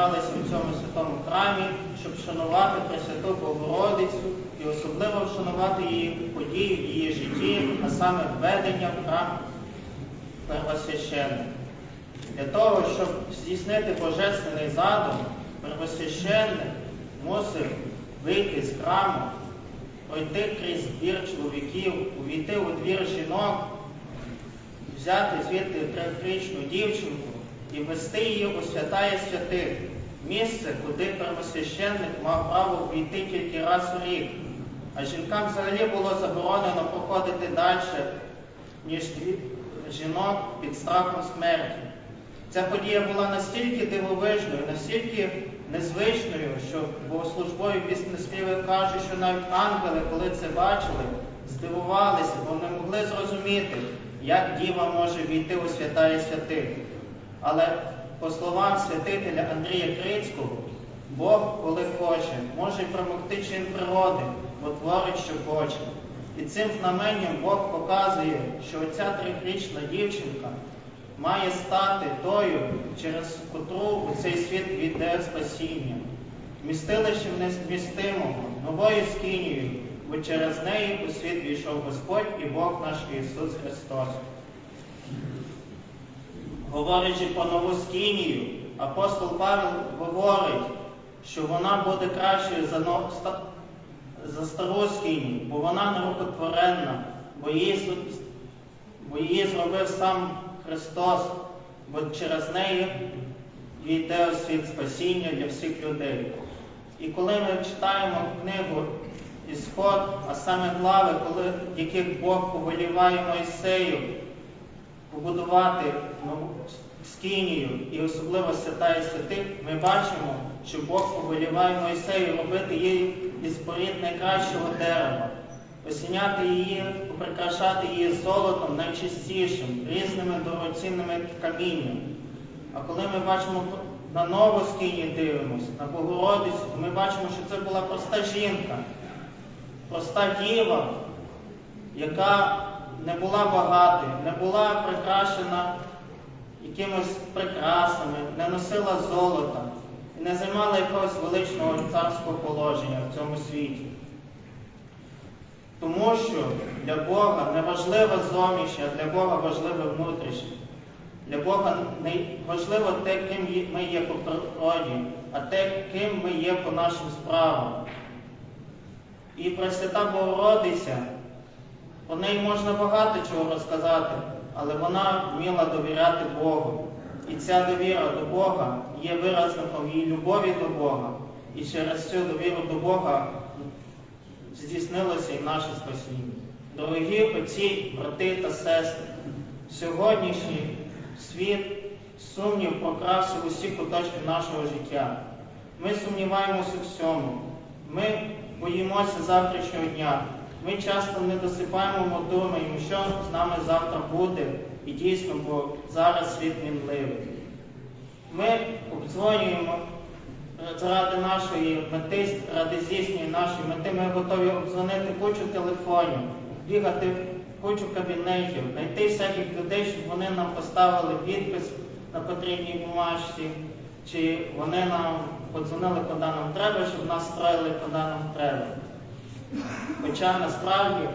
зібралися у цьому святому храмі, щоб вшанувати Пресвяту Богородицю і особливо вшанувати її події в її житті, а саме введення в храм первосвященника. Для того, щоб здійснити божественний задум, первосвященник мусив вийти з храму, пройти крізь двір чоловіків, увійти у двір жінок, взяти звідти трирічну дівчинку і вести її у святає святих, місце, куди первосвященник мав право війти тільки раз у рік. А жінкам взагалі було заборонено проходити далі, ніж жінок під страхом смерті. Ця подія була настільки дивовижною, настільки незвичною, що богослужбові піснеспіви кажуть, що навіть ангели, коли це бачили, здивувалися, бо не могли зрозуміти, як діва може війти у святая святих. Але по словам святителя Андрія Крицького, Бог, коли хоче, може промогти чин природи, бо творить, що хоче. І цим знаменням Бог показує, що оця трирічна дівчинка має стати тою, через котру у цей світ війде спасіння, вмістилищем незмістимого, новою скинією, бо через неї у світ війшов Господь і Бог наш Ісус Христос. Говорячи про нову скинію, апостол Павел говорить, що вона буде кращою за, но- ста- за стару скинію, бо вона нерукотворенна, бо її, бо її зробив сам Христос, бо через неї війде у світ спасіння для всіх людей. І коли ми читаємо книгу Ісход, а саме глави, коли, яких Бог повеліває Мойсею побудувати нову скинію і особливо святає святих, ми бачимо, що Бог повеліває Мойсею робити її із порід найкращого дерева, осіняти її, прикрашати її золотом найчистішим, різними дорогоцінними каміннями. А коли ми бачимо на нову скинію дивимося, на Богородицю, то ми бачимо, що це була проста жінка, проста діва, яка не була багатою, не була прикрашена якимось прикрасами, не носила золота і не займала якогось величного царського положення в цьому світі. Тому що для Бога не важливе зовнішнє, а для Бога важливе внутрішнє. Для Бога не важливо те, ким ми є по природі, а те, ким ми є по нашим справам. І Пресвята Богородиця, про неї можна багато чого розказати, але вона вміла довіряти Богу. І ця довіра до Бога є виразником її любові до Бога. І через цю довіру до Бога здійснилося і наше спасіння. Дорогі отці, брати та сестри, сьогоднішній світ сумнів прокрався в усі куточки нашого життя. Ми сумніваємося у всьому. Ми боїмося завтрашнього дня. Ми часто не досипаємо, думаємо, що з нами завтра буде, і дійсно, бо зараз світ мінливий. Ми обдзвонюємо заради нашої мети, ради здійснення нашої мети, ми готові обдзвонити кучу телефонів, бігати кучу кабінетів, знайти всяких людей, щоб вони нам поставили підпис на потрібній бумажці, чи вони нам подзвонили, куди нам треба, щоб нас строїли, куди нам треба. Хоча насправді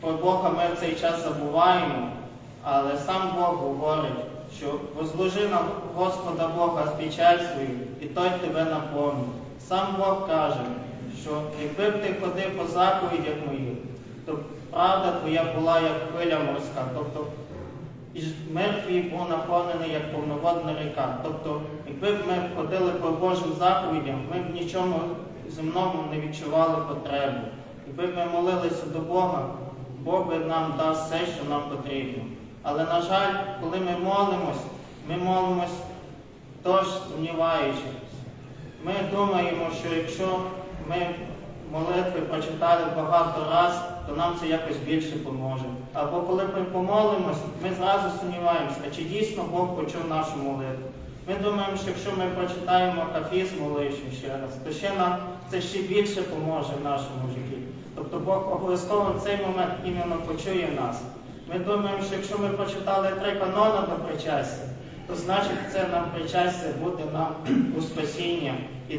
про Бога ми в цей час забуваємо, але сам Бог говорить, що возложи на Господа Бога з печаль свою, і той тебе наповнить. Сам Бог каже, що якби б ти ходив по заповідях моїх, то правда твоя була як хвиля морська, тобто і мир твій був наповнений як повноводна ріка. Тобто, якби б ми ходили по Божим заповідям, ми б нічому земному не відчували потреби. Якби ми молилися до Бога, Бог би нам дасть все, що нам потрібно. Але, на жаль, коли ми молимось, ми молимось тож сумніваючись. Ми думаємо, що якщо ми молитви прочитали багато раз, то нам це якось більше поможе. Або коли ми помолимось, ми зразу сумніваємося, а чи дійсно Бог почув нашу молитву. Ми думаємо, що якщо ми прочитаємо кафіз молитву ще раз, то ще нам це ще більше поможе в нашому житті. Тобто Бог обов'язково в цей момент іменно почує нас. Ми думаємо, що якщо ми прочитали три канони до причастя, то значить це нам причастя буде нам у спасіння. І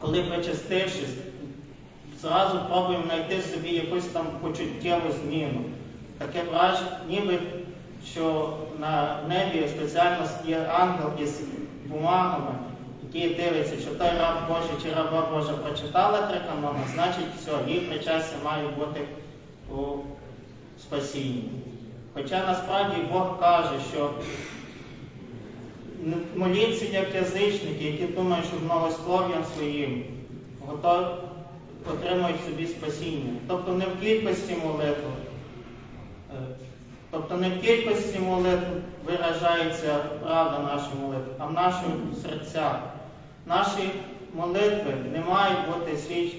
коли причастившись, зразу пробуємо знайти собі якусь там почуттєву зміну. Таке враження, ніби що на небі спеціально є ангел із бумагами, який дивиться, що той раб Божий чи раба Божа прочитала три канони, значить все, її причастя має бути у спасінні. Хоча насправді Бог каже, що моліться як язичники, які думають, що многослов'ям своїм готові отримують собі спасіння. Тобто не в кількості молитв, е, тобто не в кількості молитв виражається правда нашої молитви, а в наших серцях. Наші молитви не мають бути свідч...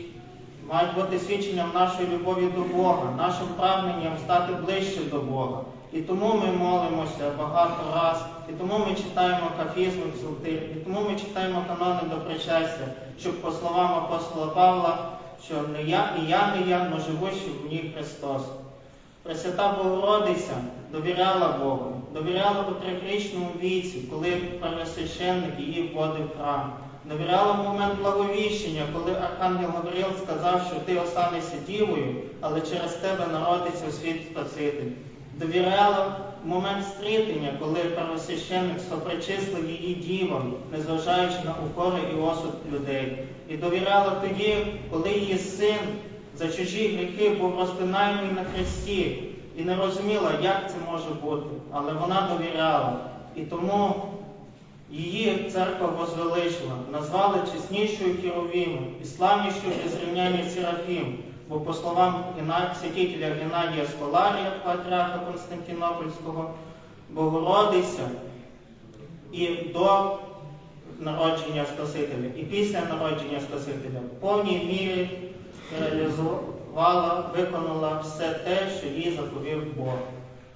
мають бути свідченням нашої любові до Бога, нашим прагненням стати ближче до Бога. І тому ми молимося багато раз, і тому ми читаємо кафізм і псалтир, і тому ми читаємо канони до причастя, щоб по словам апостола Павла, що не я і я не я, но живущий в ній Христос. Пресвята Богородиця довіряла Богу, довіряла у віці, коли первосвященник її вводив храм. Довіряла в момент благовіщення, коли Архангел Гавриїл сказав, що ти останешся дівою, але через тебе народиться у світ Спаситель. Довіряла в момент стрітення, коли первосвященник сопричислив її дівам, незважаючи на укори і осуд людей. І довіряла тоді, коли її син за чужі гріхи був розпинаємий на хресті. І не розуміла, як це може бути, але вона довіряла. І тому її церква возвеличила, назвали чеснішою Хіровіму і славнішою без рівняння Серафім, бо по словам святителя Геннадія Сколарія, патріарха Константинопольського, Богородиця і до народження Спасителя, і після народження Спасителя в повній мірі реалізувала, виконала все те, що їй заповів Бог.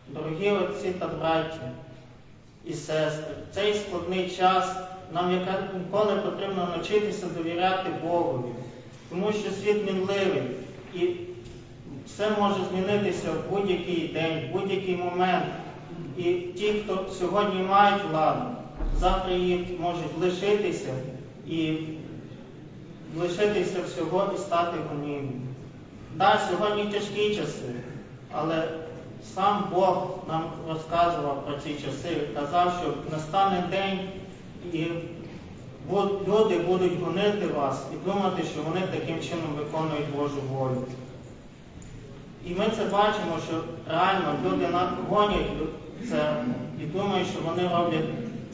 Дорогі отці та браті і сестри, в цей складний час нам ніколи потрібно навчитися довіряти Богові, тому що світ мінливий і все може змінитися в будь-який день, в будь-який момент. І ті, хто сьогодні мають владу, завтра її можуть лишитися і лишитися всього і стати гонінням. Так, сьогодні тяжкі часи, але сам Бог нам розказував про ці часи, казав, що настане день і люди будуть гонити вас і думати, що вони таким чином виконують Божу волю. І ми це бачимо, що реально люди гонять це і думають, що вони роблять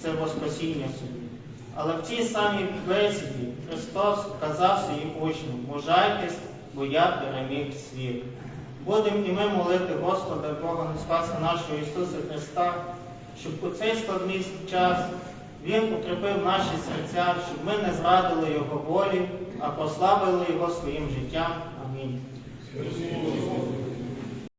це во собі. Але в цій самій бесіді Христос казав своїм учням, мужайтесь, бо я переміг світ. Будемо і ми молити Господа Бога Спаса нашого Ісуса Христа, щоб у цей складний час Він укріпив наші серця, щоб ми не зрадили Його волі, а послабили Його своїм життям. Амінь.